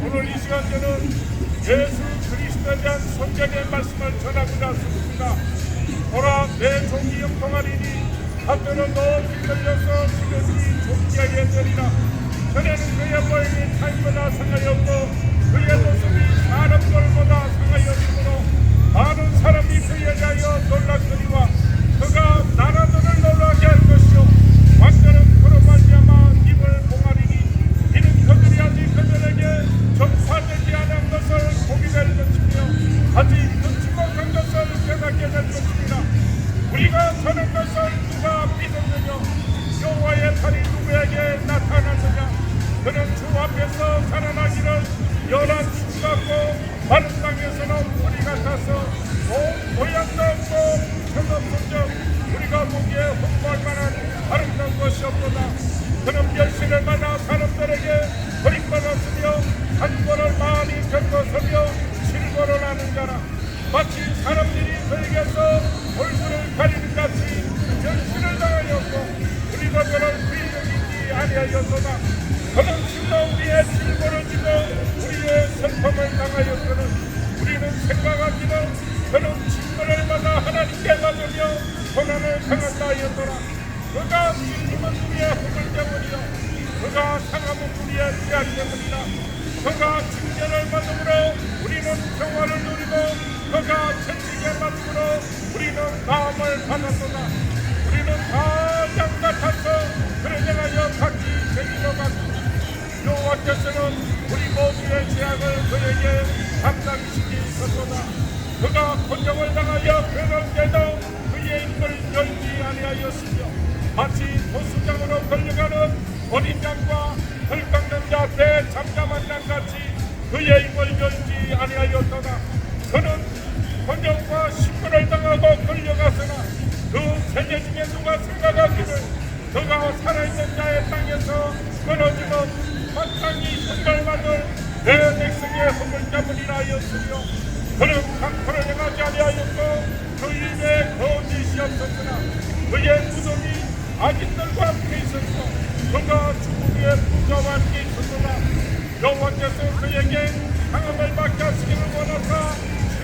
오늘 이 시간 저는 예수 그리스도에 대한 성경의 말씀을 전하고자 싶습니다. 보라 내 종이 영통하리니 한편은 높이 들려서 지금이 존귀하게 되리라. 전에는 그의 모임이 타인보다 상하였고 그의 모습이 사람들보다 상하였으므로 많은 사람이 그에 대하여 놀랐거니와 그가 나라들을 것 아니하였도다 그는 실로 우리의 질고를 지고 우리의 슬픔을 당하였거늘 우리는 생각하기를 그는 징벌을 받아 하나님께 받으며 고난을 당한다 하였더라. 그가 찔림은 우리의 hum을 때문이요. 그가 상함은 우리의 피할 때문이라. 그가 징계를 받음으로 우리는 평화를 누리고 그가 채찍에 맞음으로 우리는 마음을 받았도다. 우리는 다 양같아서 그를 향하여 갔고 여호와께서는 우리 모두의 죄악을 그에게 담당시키셨도다. 그가 권정을 당하여 괴롭게도 그의 입을 열지 아니하였으며 마치 도수장으로 걸려가는 어린 양과 헐깎는 자 앞에 잠잠한 양같이 그의 입을 열지 아니하였도다. 그는 권정과 신문을 당하고 걸려갔으나 그 세계 중에 누가 생각하기를 그가 살아있는 자의 땅에서 끊어지는 마땅히 선발받을 내 백성의 허물 때문이라 하였으며 그는 강포를 행하지 아니하였고 그 입에 거짓이 없었으나 그의 무덤이 악인들과 함께 있었고 그가 죽음의 부자와 함께 있었으나 여호와께서 그에게 상함을 받게 하시기를 원하사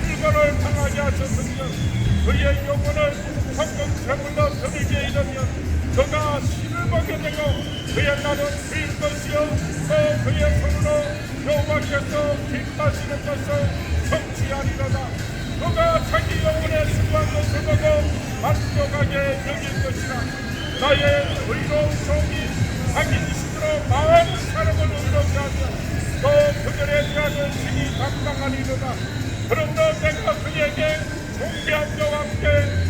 실거를 당하게 하셨으며 그의 영혼을 성금 제물로 드리게 이르면 그가 신을 먹게 되고 그의 날은 길 것이요 또 그의 손으로 여호와께서 기뻐하시는 것을 성취하리로다. 그가 자기 영혼의 수고한 것을 보고 만족하게 여길 것이라. 나의 의로운 종이 자기 이식으로 마음 사람을 의롭게 하며 또 그들의 죄악을 친히 감당하리로다. 그러므로 내가 그에게 자와 함께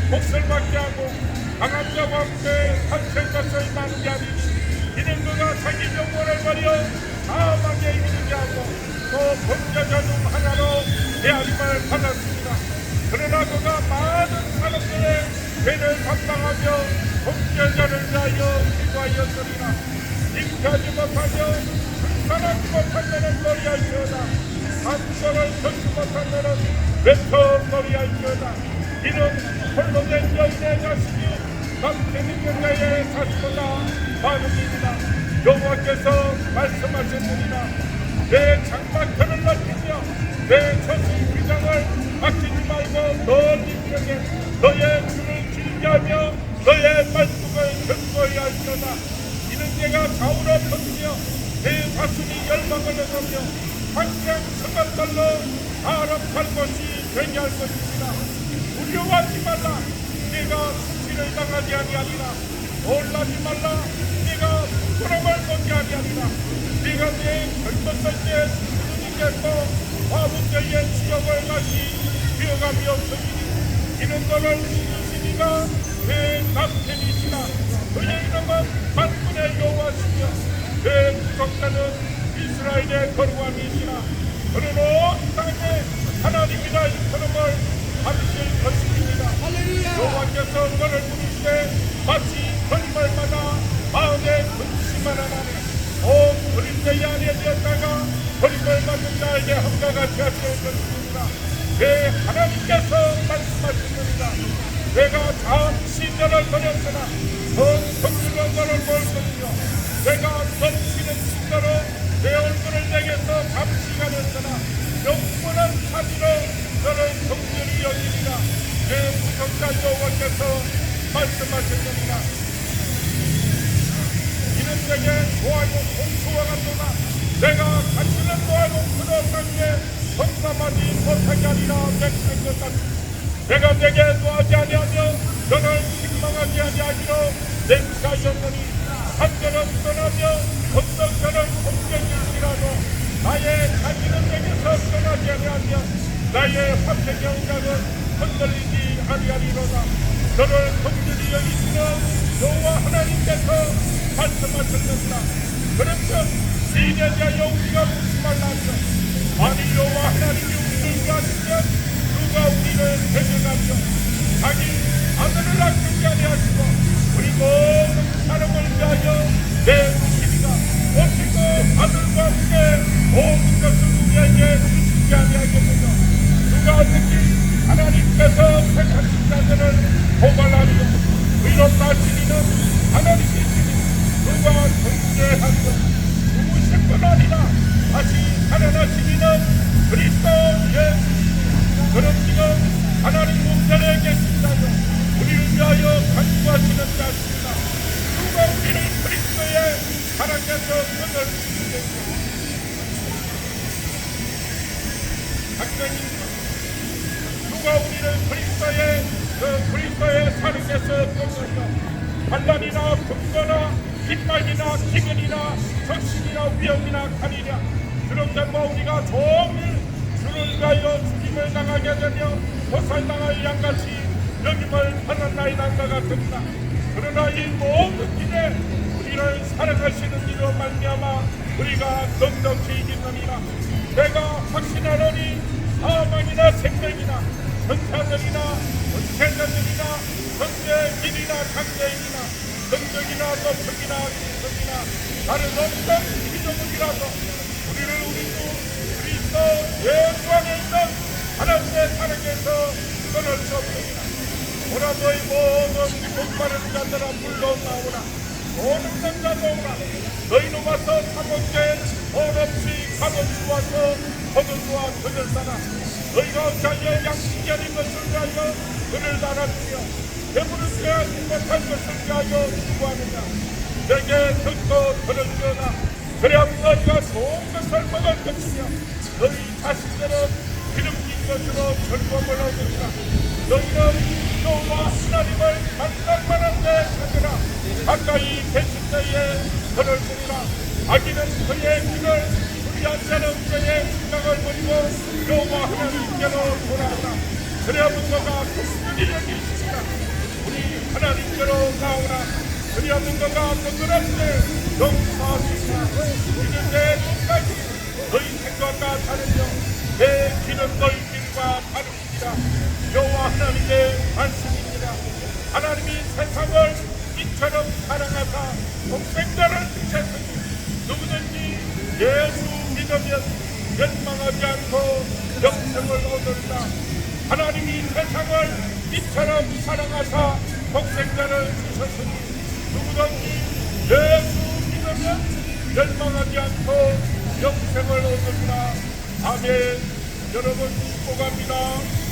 몫을 받게 하고 강한 함께 한칠 것을 나누게 하리니 이는 그가 자기 영혼을 버려 사망에 이르게 하고 또 범죄자 중 하나로 대하림을 받았습니다. 그러나 그가 많은 사람들의 죄를 감당하며 범죄자를 위하여 기도하였으리라 잉태하지 못하며 못한 자는 머리할지어다. 한절을 듣지 못한 자는 외쳐 머리할지어다. 이는 홀로 된 여인의 자식이 여자의 자식보다 많은 일이다. 여호와께서 말씀하셨느니라 내 장막편을 넓히며 내 저승 위장을 아끼지 말고 널리 명해 너의 줄을 길게 하며 너의 말뚝을 견고히 할지어다. 이는 내가 좌우로 펴주며 내 가슴이 열망을 성한 걸로 사람 살 것이 되게 할 것입니다. 두려워하지 말라. 내가 수치를 당하지 아니하리라. 놀라지 말라. 내가 부끄러움을 먹게 아니하리라. 네가 내 젊었을 때 수준이겠고 화분 때의 추억을 다시 기억함이 없으니 이는 너를 지으시니가 내 남편이시라 그의 이름은 만군의 여호와시며 내 구속자는 이스라엘의 거룩함이시라. 땅 나라를 버렸으나 더성스러운 나를 볼 것이며 내가 넘치는 신가로 내 얼굴을 내게서 감시하였으나 영원한 사비로 너는 성전이 열리리라. 내 무섭다 여호와께서 말씀하셨느니라. 이는 내게 모아고 공수와 같도다. 내가 갖추는 모아고 그로상에 성삼하지 못하게 하리라. 내 그것 같으니 내가 내게 도하지 아니하며 너는 책망하지 아니하기로 맹세하였노니 한전은 떠나며 어떤 저는 공격일지라도 나의 자신은 내게서 떠나지 아니하며 나의 화평의 영광은 흔들리지 아니하리로다. 너를 긍휼히 여기시는 여호와 하나님께서 말씀하셨느니라 그러면 시대자 영웅 택하신 자들을 고발하리요. 의롭다 하시니는 하나님이시니 누가 존재하며 누구실 뿐 아니라 다시 살아나시니는 그리스도 예수 그런 지금 하나님 우편에 계신다요 우리를 위하여 간구하시는 자십니다. 누가 우리를 그리스도의 사랑에서 끊을 수 작가님 누가 우리를 그리스도의 그 그리스도의 사랑에서 끊으며 반란이나 금거나 빗발이나 기근이나 적신이나 위험이나 간이냐 그런 데 뭐 우리가 종일 주를 가여 죽임을 당하게 되며 고살당할 양같이 여김을 하는 나이단과 같습니다. 그러나 이 모든 길에 우리를 사랑하시는 이로 말미암아 우리가 넉넉히 이기느니라. 내가 사망이나 생명이나 천사들이나 은퇴자들이나 현재 길이나 강대인이나 능력이나 높음이나 기성이나 다른 어떤 기적물이라도 우리를 우리 주 그리스도 예수 안에 있는 하나님의 사랑에서 끊을 수 없느니라 오라 너희 모든 목마른 자들아 물러 나오라 모든 남자도 오라 너희는 와서 사복제 번없이 값없이 와서 그들 따라 너희가 어찌하여 양식이 아닌 것을 위하여 그를 달아주며 배부를 빼앗지 못할 것을 위하여 수고하느냐 내게 듣고 들을지어다 그래야 너희가 좋은 것을 먹을 것이며 너희 자신들은 기름진 것으로 즐거움을 얻으리라. 너희는 여호와 하나님을 만날 만한 데 찾으라. 가까이 계신 때에 그를 보리라. 아기는 그의 길을 자는 그의 생각을 버리고 여호와 하나님께로 돌아오라 그래야 문거가 여기 있으시라 우리 하나님께로 나오라 그래야 문거가 부끄럽게 용서하시라 세상을 이처럼 사랑하사 독생자를 주셨으니 누구든지 예수 믿으면 멸망하지 않고 영생을 얻으리라 아멘. 여러분 축복합니다